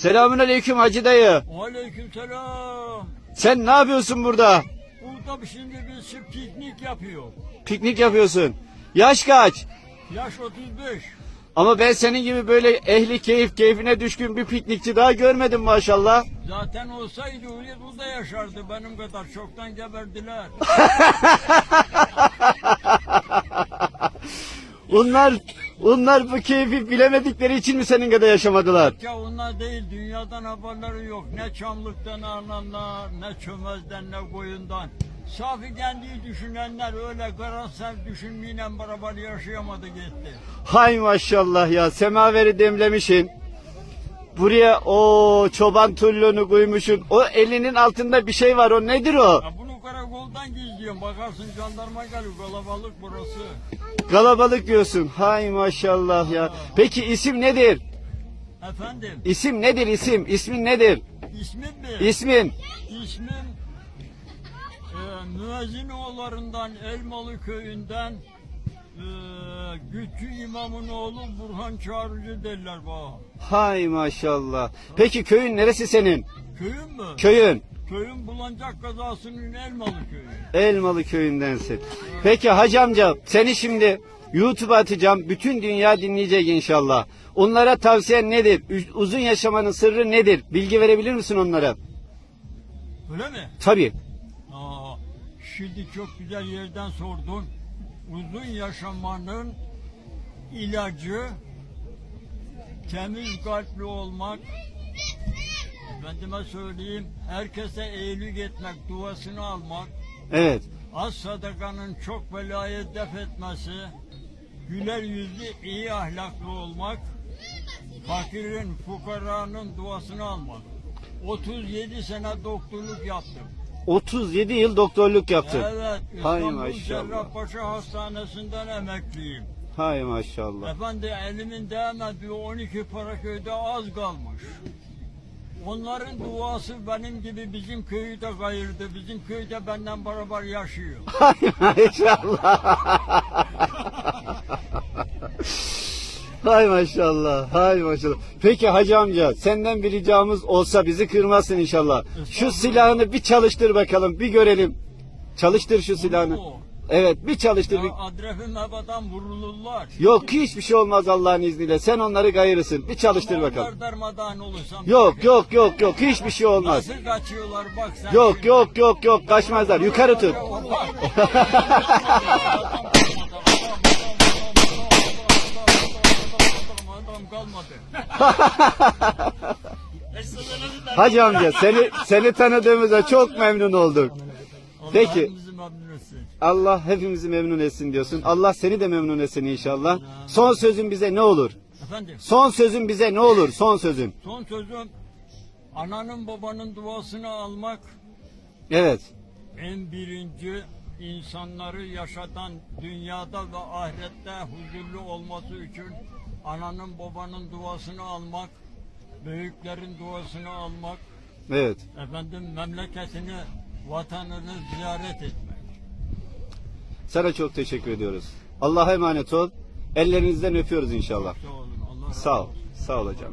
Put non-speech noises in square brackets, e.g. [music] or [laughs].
Selamun aleyküm Hacı dayı. Aleykümselam. Sen ne yapıyorsun burada? Burada şimdi biz piknik yapıyor. Piknik yapıyorsun. Yaş kaç? Yaş 35. Ama ben senin gibi böyle ehli keyif keyfine düşkün bir piknikçi daha görmedim maşallah. Zaten olsaydı öyle burada yaşardı benim kadar. Çoktan geberdiler. [laughs] Onlar onlar bu keyfi bilemedikleri için mi senin kadar yaşamadılar? ya onlar değil dünyadan haberleri yok. Ne çamlıktan ananlar, ne çömezden, ne koyundan. Safi kendiyi düşünenler öyle karamsar düşünmeyle beraber yaşayamadı gitti. Hay maşallah ya semaveri demlemişin. Buraya o çoban tullunu koymuşsun. O elinin altında bir şey var o nedir o? Ya bunu karakoldan gizliyorum. Bakarsın jandarma geliyor. Kalabalık burası. Kalabalık diyorsun. Hay maşallah ya. Peki isim nedir? Efendim İsim nedir isim? İsmin nedir? ismin mi? İsmin? İsmim e, Müezzinoğullarından Elmalı köyünden e, Güçlü imamın oğlu Burhan Çağrıcı derler bana. Hay maşallah. Peki köyün neresi senin? Köyün mü? Köyün. Köyün Bulancak kazasının Elmalı köyü. Elmalı köyündensin. Peki hacı amca seni şimdi YouTube'a atacağım. Bütün dünya dinleyecek inşallah. Onlara tavsiyen nedir? Uzun yaşamanın sırrı nedir? Bilgi verebilir misin onlara? Öyle mi? Tabii. Aa, şimdi çok güzel yerden sordun. Uzun yaşamanın ilacı temiz kalpli olmak. Efendime söyleyeyim, herkese iyilik etmek, duasını almak, Evet. az sadakanın çok belayı def etmesi, güler yüzlü, iyi ahlaklı olmak, fakirin, fukaranın duasını almak. 37 sene doktorluk yaptım. 37 yıl doktorluk yaptın. Evet, Hay İstanbul maşallah. Cerrahpaşa Hastanesi'nden emekliyim. Hay maşallah. Efendi elimin değmediği 12 para köyde az kalmış. Onların duası benim gibi bizim köyü de kayırdı. Bizim köyde benden beraber yaşıyor. [laughs] Hay maşallah. Hay maşallah. Hay maşallah. Peki hacı amca senden bir ricamız olsa bizi kırmazsın inşallah. Şu silahını bir çalıştır bakalım bir görelim. Çalıştır şu silahını. mu? Evet bir çalıştır. Ya Bir... adrefim hevadan vurulurlar. Yok hiçbir şey olmaz Allah'ın izniyle. Sen onları gayırırsın. Bir çalıştır Ama bakalım. Onlar darmadağın olursam. Yok yok yok yok hiçbir şey olmaz. Nasıl kaçıyorlar bak sen. Yok yok yok yok kaçmazlar. Yukarı tut. Hacı amca seni seni tanıdığımıza çok memnun olduk. Peki. Allah hepimizi memnun etsin. Diyorsun. Allah seni de memnun etsin inşallah. Son sözün bize ne olur? Efendim Son sözün bize ne olur? Son sözün. son sözüm ananın babanın duasını almak Evet. en birinci insanları yaşatan dünyada ve ahirette huzurlu olması için ananın babanın duasını almak, büyüklerin duasını almak, Evet. efendim memleketini, vatanını ziyaret etmek. Sana çok teşekkür ediyoruz. Allah'a emanet ol. Ellerinizden öpüyoruz inşallah. Sağ ol. Sağ ol hocam.